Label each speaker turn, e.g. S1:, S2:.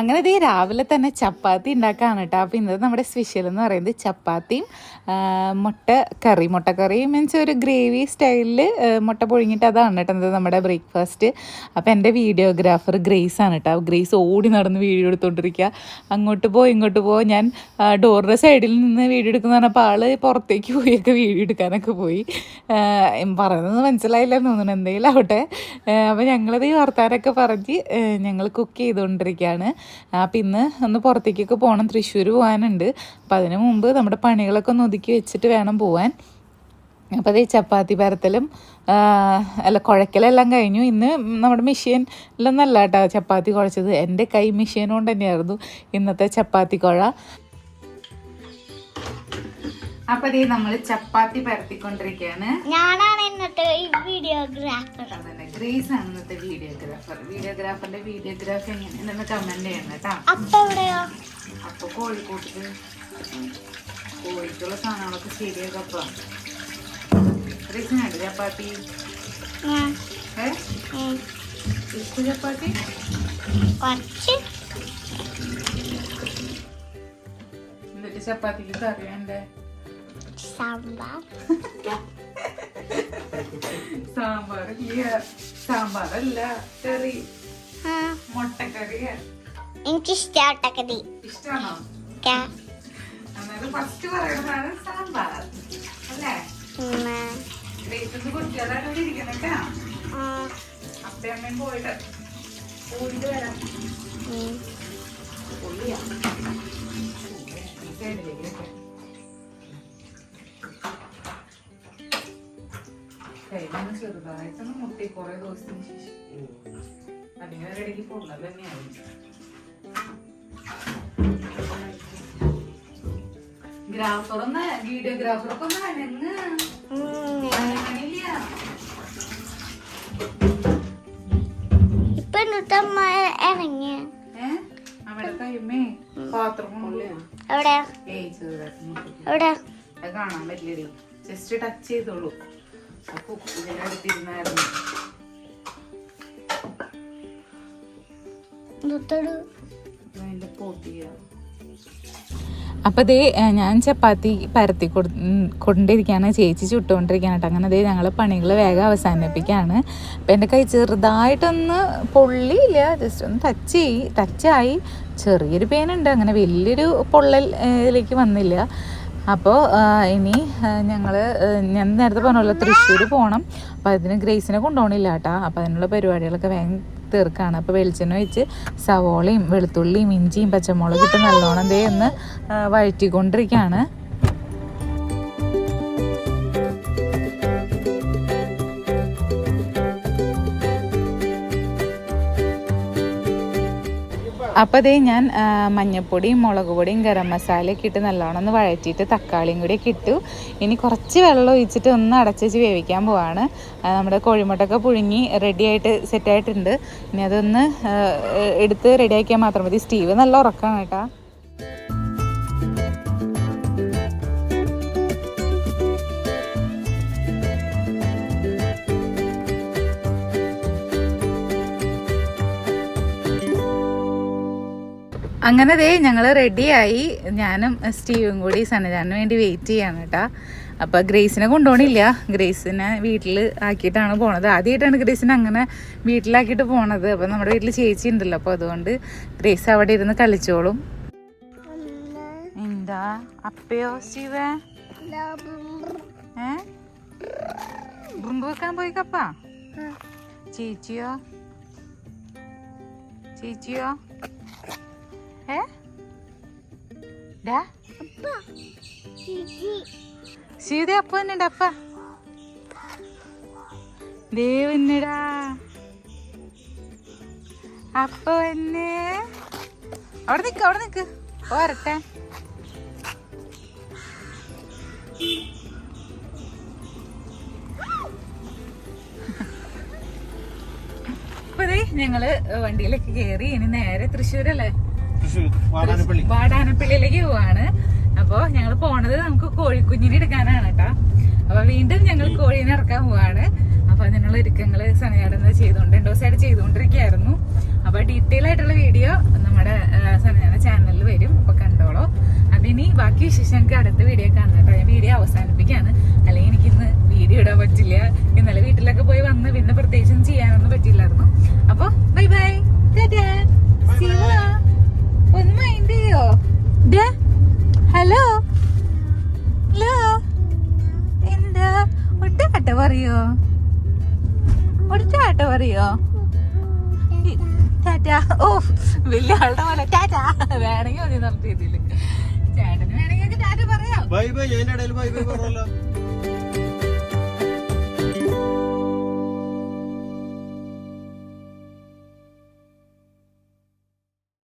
S1: അങ്ങനെ ഇതേ രാവിലെ തന്നെ ചപ്പാത്തി ഉണ്ടാക്കാണ് കേട്ടോ. അപ്പോൾ ഇന്നത്തെ നമ്മുടെ സ്പെഷ്യൽ എന്ന് പറയുന്നത് ചപ്പാത്തിയും മുട്ട കറി. മുട്ടക്കറി മീൻസ് ഒരു ഗ്രേവി സ്റ്റൈലിൽ മുട്ട പൊഴിഞ്ഞിട്ട് അതാണ് കേട്ടോ എന്നത് നമ്മുടെ ബ്രേക്ക്ഫാസ്റ്റ് അപ്പോൾ എന്റെ വീഡിയോഗ്രാഫർ ഗ്രേസ് ആണ് കേട്ടോ. ഗ്രേസ് ഓടി നടന്ന് വീഡിയോ എടുത്തുകൊണ്ടിരിക്കുക അങ്ങോട്ട് പോയി ഇങ്ങോട്ട് പോ. ഞാൻ ഡോറിന്റെ സൈഡിൽ നിന്ന് വീഡിയോ എടുക്കുന്ന പറഞ്ഞപ്പോൾ ആൾ പുറത്തേക്ക് പോയൊക്കെ വീഡിയോ എടുക്കാനൊക്കെ പോയി. പറയുന്നത് മനസ്സിലായില്ല എന്ന് തോന്നുന്നു. എന്തെങ്കിലും ആവട്ടെ. അപ്പോൾ ഞങ്ങളത് ഈ വർത്താനൊക്കെ പറഞ്ഞ് ഞങ്ങൾ കുക്ക് ചെയ്തുകൊണ്ടിരിക്കുകയാണ് അപ്പം ഇന്ന് ഒന്ന് പുറത്തേക്കൊക്കെ പോകണം തൃശ്ശൂർ പോകാനുണ്ട് അപ്പം അതിന് മുമ്പ് നമ്മുടെ പണികളൊക്കെ ഒന്ന് ഒതുക്കി വെച്ചിട്ട് വേണം പോവാൻ. അപ്പോൾ അതേ ചപ്പാത്തി പരത്തലും അല്ല കുഴക്കലെല്ലാം കഴിഞ്ഞു. ഇന്ന് നമ്മുടെ മെഷീനിലൊന്നല്ല കേട്ടോ ചപ്പാത്തി കുഴച്ചത്. എന്റെ കൈ മെഷീൻ കൊണ്ട് തന്നെയായിരുന്നു ഇന്നത്തെ ചപ്പാത്തി കുഴ. അപ്പോൾ ദേ നമ്മൾ ചപ്പാത്തി പരത്തിക്കൊണ്ടിരിക്കുകയാണ്
S2: ഞാനാണ് ഇന്നത്തെ വീഡിയോഗ്രാഫർ
S1: അതന്നെ ഗ്രേസ് ആണ് ഇന്നത്തെ വീഡിയോഗ്രാഫർ വീഡിയോഗ്രാഫറിന്റെ വീഡിയോഗ്രാഫി എങ്ങനെയാണെന്ന് കമന്റ് ചെയ്യണം കേട്ടോ.
S2: അപ്പ എവിടെയോ?
S1: അപ്പൊ കോഴിക്കോട്ടിൽ കോഴിക്കുള്ള സാധനങ്ങളൊക്കെ ശരിയാക്കപ്പ ഗ്രേസിനുണ്ട് ചപ്പാത്തി.
S2: ഞാൻ.
S1: ഏ?
S2: ഉം,
S1: ഇഷ്ട ചപ്പാത്തി?
S2: കുറച്ച്.
S1: എന്നിട്ട് ചപ്പാത്തിക്ക് കറി വേണ്ടേ
S2: സാമ്പാർ.
S1: സാമ്പാർ സാമ്പാർ സാമ്പാറല്ല കറി.
S2: ആ,
S1: മുട്ടക്കറിയാ.
S2: എനിക്ക് ഇഷ്ടപ്പെട്ടത്
S1: ഇഷ്ടമാണോ ഫസ്റ്റ് പറയുന്നതാണ് സാമ്പാർ അല്ലേ? ഗ്രേസിന്റെ കുട്ടികളായിട്ട് ഇരിക്കണം കേട്ടോ അപ്പയമ്മയും പോയിട്ട് പോയിട്ട് വരാം. ചെറുതായിട്ടൊന്ന് മുട്ടി കുറെ ദിവസത്തിന് ശേഷം. അല്ലെങ്കിൽ ഒരിടയ്ക്ക് പൊള്ളൽ തന്നെയാവും ഗ്രാഫറൊന്ന് വീഡിയോഗ്രാഫറൊക്കെ ഒന്ന് അനങ്ങ്. അനങ്ങണില്ല.
S2: ഇപ്പൊ ഇറങ്ങിയ.
S1: അവിടെ കൈമേ പാത്രം.
S2: എവിടെ
S1: കാണാൻ പറ്റില്ലേ. ജസ്റ്റ് ടച്ച് ചെയ്തോളൂ. അപ്പൊ
S2: ഇന്നത്തോട്
S1: അതിന്റെ പൊടിയ. അപ്പോൾ ദേ ഞാൻ ചപ്പാത്തി പരത്തി കൊണ്ടിരിക്കുകയാണ് ചേച്ചി ചുട്ടുകൊണ്ടിരിക്കുകയാണ് കേട്ടോ. അങ്ങനെ ദേ ഞങ്ങൾ പണികൾ വേഗം അവസാനിപ്പിക്കുകയാണ് അപ്പം എന്റെ കൈ ചെറുതായിട്ടൊന്ന് പൊള്ളിയില്ല. ജസ്റ്റ് ഒന്ന് ടച്ച് ചെയ്യി ടച്ചായി ചെറിയൊരു പെയിനുണ്ട് അങ്ങനെ വലിയൊരു പൊള്ളൽ ഇതിലേക്ക് വന്നില്ല. അപ്പോൾ ഇനി ഞങ്ങൾ ഞാൻ നേരത്തെ പറഞ്ഞല്ലോ തൃശ്ശൂർ പോകണം അപ്പോൾ അതിന് ഗ്രേസിനെ കൊണ്ടുപോകണില്ല കേട്ടോ അപ്പോൾ അതിനുള്ള പരിപാടികളൊക്കെ വേഗം തീർക്കാണ്. അപ്പോൾ വെളിച്ചെണ്ണ വെച്ച് സവോളയും വെളുത്തുള്ളിയും ഇഞ്ചിയും പച്ചമുളകിട്ട് നല്ലോണം ദേ ഒന്ന് വഴറ്റിക്കൊണ്ടിരിക്കുകയാണ് അപ്പോൾ അതേ ഞാൻ മഞ്ഞൾപ്പൊടിയും മുളക് പൊടിയും ഗരം മസാലയൊക്കെ ഇട്ട് നല്ലോണം ഒന്ന് വഴറ്റിയിട്ട് തക്കാളിയും കൂടി ഇട്ടു. ഇനി കുറച്ച് വെള്ളം ഒഴിച്ചിട്ട് ഒന്ന് അടച്ചുവെച്ച് വേവിക്കാൻ പോവാണ്. നമ്മുടെ കോഴിമുട്ടൊക്കെ പുഴുങ്ങി റെഡിയായിട്ട് സെറ്റായിട്ടുണ്ട് ഇനി അതൊന്ന് എടുത്ത് റെഡിയാക്കിയാൽ മാത്രം മതി. സ്റ്റീവ് നല്ല ഉറക്കമാണ് കേട്ടോ. അങ്ങനെ ദേ ഞങ്ങൾ റെഡിയായി ഞാനും സ്റ്റീവും കൂടി സനജാന് വേണ്ടി വെയിറ്റ് ചെയ്യാണ് കേട്ടോ അപ്പോൾ ഗ്രേസിനെ കൊണ്ടുപോകണില്ല ഗ്രേസിനെ വീട്ടിൽ ആക്കിയിട്ടാണ് പോണത്. ആദ്യമായിട്ടാണ് ഗ്രേസിനെ അങ്ങനെ വീട്ടിലാക്കിയിട്ട് പോണത്. അപ്പോൾ നമ്മുടെ വീട്ടിൽ ചേച്ചി ഉണ്ടല്ലോ. അപ്പോൾ അതുകൊണ്ട് ഗ്രേസ് അവിടെ ഇരുന്ന് കളിച്ചോളും. എന്താ? അപ്പയോ സ്റ്റീവ? ഏ? വെക്കാൻ പോയി കപ്പ? ചേച്ചിയോ? ചേച്ചിയോ? ഏ? സീത അപ്പ തന്നെയുണ്ട് അപ്പ ദേവന്നടാ അപ്പ. വന്നേ. അവിടെ നിക്ക് അവിടെ നിക്ക്. പോരട്ടെ അപ്പൊ ദേ ഞങ്ങൾ വണ്ടിയിലേക്ക് കയറി ഇനി നേരെ തൃശ്ശൂരല്ലേ? വാടാനപ്പള്ളിയിലേക്ക് പോവാണ്. അപ്പോ ഞങ്ങൾ പോണത് നമുക്ക് കോഴിക്കുഞ്ഞിനെ എടുക്കാനാണ് കേട്ടോ. അപ്പൊ വീണ്ടും ഞങ്ങൾ കോഴീനെ ഇറക്കാൻ പോവാണ്. അപ്പൊ അതിനുള്ള ഒരുക്കങ്ങൾ സനയാടെന്ന് ചെയ്തോണ്ട് രണ്ടു ദിവസമായിട്ട് ചെയ്തുകൊണ്ടിരിക്കുകയായിരുന്നു അപ്പൊ ഡീറ്റെയിൽ ആയിട്ടുള്ള വീഡിയോ നമ്മുടെ സനയാന ചാനലിൽ വരും. അപ്പൊ കണ്ടോളോ. അതിനി ബാക്കി വിശേഷം എനിക്ക് അടുത്ത വീഡിയോ കാണാം കേട്ടോ. ഞാൻ വീഡിയോ അവസാനിപ്പിക്കാണ് അല്ലെങ്കിൽ എനിക്കിന്ന് വീഡിയോ ഇടാൻ പറ്റില്ല. ഇന്നലെ വീട്ടിലൊക്കെ പോയി വന്ന് പിന്നെ പ്രത്യേകിച്ചും ചെയ്യാനൊന്നും പറ്റില്ലായിരുന്നു അപ്പോൾ ബൈ ബൈ ടാറ്റാ ഒട്ടാട്ട ഒരു ചാട്ട പറയോ ടാറ്റ. ഓ വലിയ ആളുടെ പോലെ ടാറ്റ. വേണമെങ്കിൽ മതി നിർത്തിയതിൽ ചേട്ടന് വേണമെങ്കിൽ ടാറ്റ പറയാം.
S3: Bye bye bye bye